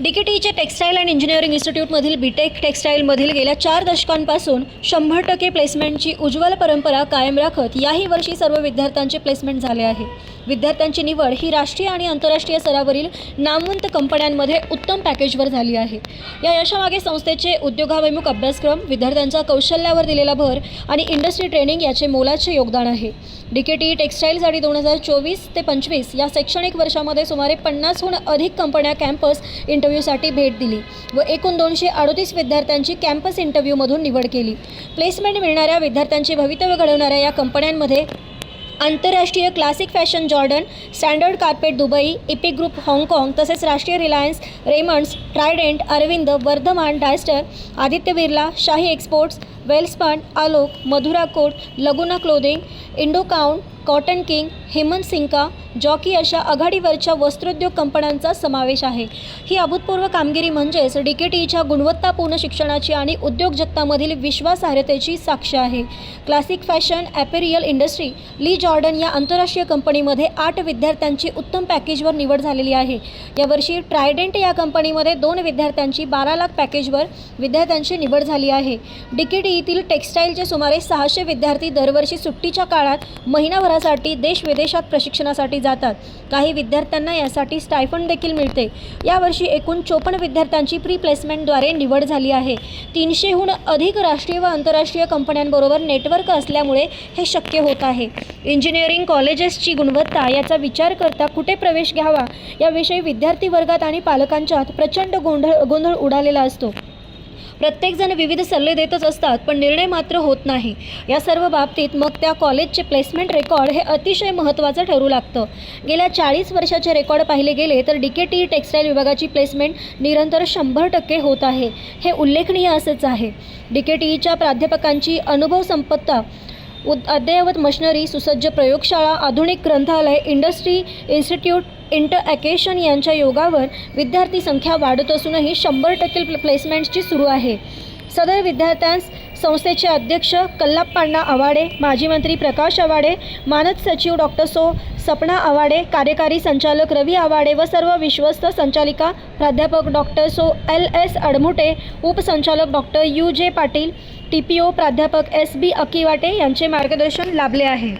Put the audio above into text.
डीकेटीच्या textile and engineering इन्स्टिट्यूटमधील BTech टेक्स्टाईलमधील गेल्या चार दशकांपासून शंभर टक्के प्लेसमेंटची उज्ज्वल परंपरा कायम राखत याही वर्षी सर्व विद्यार्थ्यांचे प्लेसमेंट झाले आहे. विद्यार्थ्यांची निवड ही राष्ट्रीय आणि आंतरराष्ट्रीय स्तरावरील नामवंत कंपन्यांमध्ये उत्तम पॅकेजवर झाली आहे. या यशामागे संस्थेचे उद्योगाभिमुख अभ्यासक्रम विद्यार्थ्यांच्या कौशल्यावर दिलेला भर आणि इंडस्ट्री ट्रेनिंग याचे मोलाचे योगदान आहे. डी के टी टेक्स्टाईलसाठी दोन हजार चोवीस ते पंचवीस या शैक्षणिक वर्षामध्ये सुमारे पन्नासहून अधिक कंपन्या कॅम्पस इंटर इंटरव्ह्यूसाठी भेट दिली व एकूण दोनशे अडोतीस विद्यार्थ्यांची कॅम्पस इंटरव्ह्यूमधून निवड केली. प्लेसमेंट मिळणाऱ्या विद्यार्थ्यांचे भवितव्य घडवणाऱ्या या कंपन्यांमध्ये आंतरराष्ट्रीय Classic Fashion Jordan Standard Carpet Dubai Epic Group हाँगकाँग तसेच राष्ट्रीय Reliance Raymonds Trident Arvind Vardhman DyStar Aditya Birla Shahi exports Welspun Alok Madura Coats Laguna clothing Indo Count cotton king Hemant Sinka Jockey अशा आघाडीवरच्या वस्त्रोद्योग कंपन्यांचा समावेश आहे. ही अभूतपूर्व कामगिरी म्हणजेच डी के टीच्या गुणवत्तापूर्ण शिक्षणाची आणि उद्योगजगतामधील विश्वासार्हतेची साक्ष आहे. Classic fashion apparel industry Lee Jordan या आंतरराष्ट्रीय कंपनीमध्ये आठ विद्यार्थ्यांची उत्तम पॅकेजवर निवड झालेली आहे. यावर्षी ट्रायडेंट या कंपनीमध्ये दोन विद्यार्थ्यांची बारा लाख पॅकेजवर विद्यार्थ्यांची निवड झाली आहे. डी के टी येथील टेक्स्टाईलचे सुमारे सहाशे विद्यार्थी दरवर्षी सुट्टीच्या काळात महिनाभरासाठी देश विदेशात प्रशिक्षणासाठी जातात. काही विद्यार्थ्यांना यासाठी स्टायफंड देखील मिळते. यावर्षी एकूण चोपन्न विद्यार्थ्यांची प्री प्लेसमेंटद्वारे निवड झाली आहे. तीनशेहून अधिक राष्ट्रीय व आंतरराष्ट्रीय कंपन्यांबरोबर नेटवर्क असल्यामुळे हे शक्य होत आहे. इंजिनिअरिंग कॉलेजेसची गुणवत्ता याचा विचार करता कुठे प्रवेश घ्यावा? याविषयी विद्यार्थी वर्गात आणि पालकांच्यात प्रचंड गोंधळ गोंधळ उडालेला असतो. प्रत्येकजण विविध सल्ले देतच असतात पण निर्णय मात्र होत नाही. या सर्व बाबतीत मग त्या कॉलेजचे प्लेसमेंट रेकॉर्ड हे अतिशय महत्त्वाचं ठरू लागतं. गेल्या चाळीस वर्षाचे रेकॉर्ड पाहिले गेले तर डी के टी टेक्स्टाईल विभागाची प्लेसमेंट निरंतर शंभर टक्के होत आहे हे उल्लेखनीय असंच आहे. डी के टीईच्या प्राध्यापकांची अनुभव संपत्ता उद अद्ययावत मशनरी सुसज्ज प्रयोगशाळा आधुनिक ग्रंथालय इंडस्ट्री इन्स्टिट्यूट इंटरॲकेशन यांच्या योगावर विद्यार्थी संख्या वाढत असूनही शंभर टक्के प्लेसमेंट्सची सुरू आहे. सदर विद्यार्थ्यांस संस्थेचे अध्यक्ष कल्लाप्पाण्णा आवाडे माजी मंत्री प्रकाश आवाडे मानद सचिव डॉक्टर सो सपना आवाडे कार्यकारी संचालक रवी आवाडे व सर्व विश्वस्त संचालिका प्राध्यापक डॉक्टर सो एल एस अडमुटे उपसंचालक डॉक्टर यू जे पाटील टी पी ओ प्राध्यापक एस बी अकिवाटे यांचे मार्गदर्शन लाभले आहे.